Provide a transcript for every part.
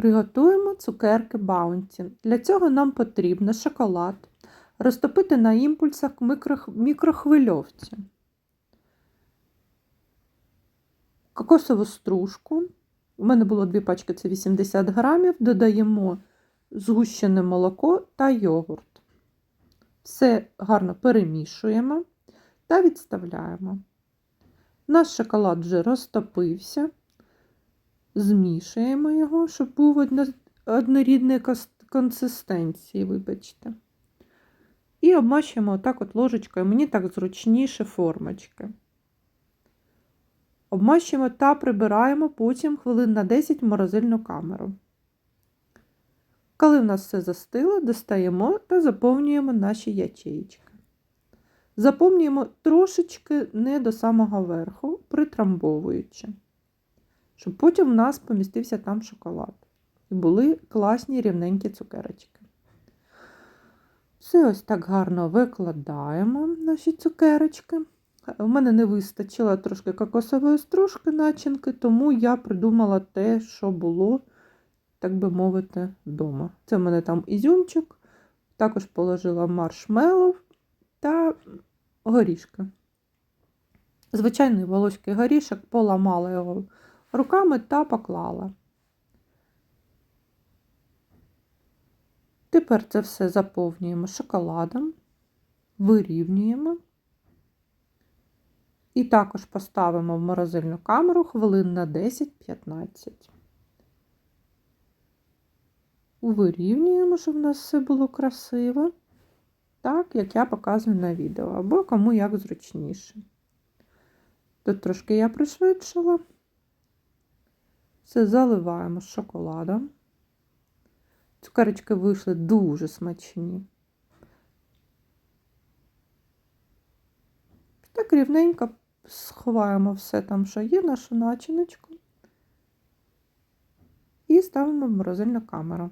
Приготуємо цукерки Баунті. Для цього нам потрібно шоколад розтопити на імпульсах мікрохвильовці, кокосову стружку. У мене було дві пачки, це 80 грамів. Додаємо згущене молоко та йогурт. Все гарно перемішуємо та відставляємо. Наш шоколад вже розтопився. Змішуємо його, щоб був одно- однорідної консистенції, вибачте. І обмащуємо отак от ложечкою, мені так зручніше формочки. Обмащуємо та прибираємо потім хвилин на 10 в морозильну камеру. Коли в нас все застило, достаємо та заповнюємо наші ячеїчки. Заповнюємо трошечки не до самого верху, притрамбовуючи щоб потім в нас помістився там шоколад. І були класні рівненькі цукерочки. Все ось так гарно викладаємо наші цукерочки. У мене не вистачило трошки кокосової стружки начинки, тому я придумала те, що було, так би мовити, вдома. Це в мене там ізюмчик, також положила маршмеллоу та горішки. Звичайний волоський горішок, поламала його руками та поклала. Тепер це все заповнюємо шоколадом, вирівнюємо і також поставимо в морозильну камеру хвилин на 10-15. Вирівнюємо, щоб в нас все було красиво, так, як я показую на відео, або кому як зручніше. Тут трошки я пришвидшила. Все заливаємо з шоколадом. Цукерочки вийшли дуже смачні. Так рівненько сховаємо все там, що є, нашу начиночку. І ставимо в морозильну камеру.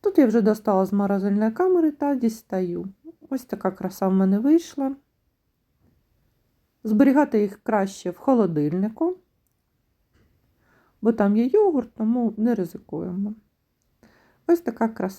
Тут я вже достала з морозильної камери та дістаю. Ось така краса в мене вийшла. Зберігати їх краще в холодильнику, бо там є йогурт, тому не ризикуємо. Ось така краса.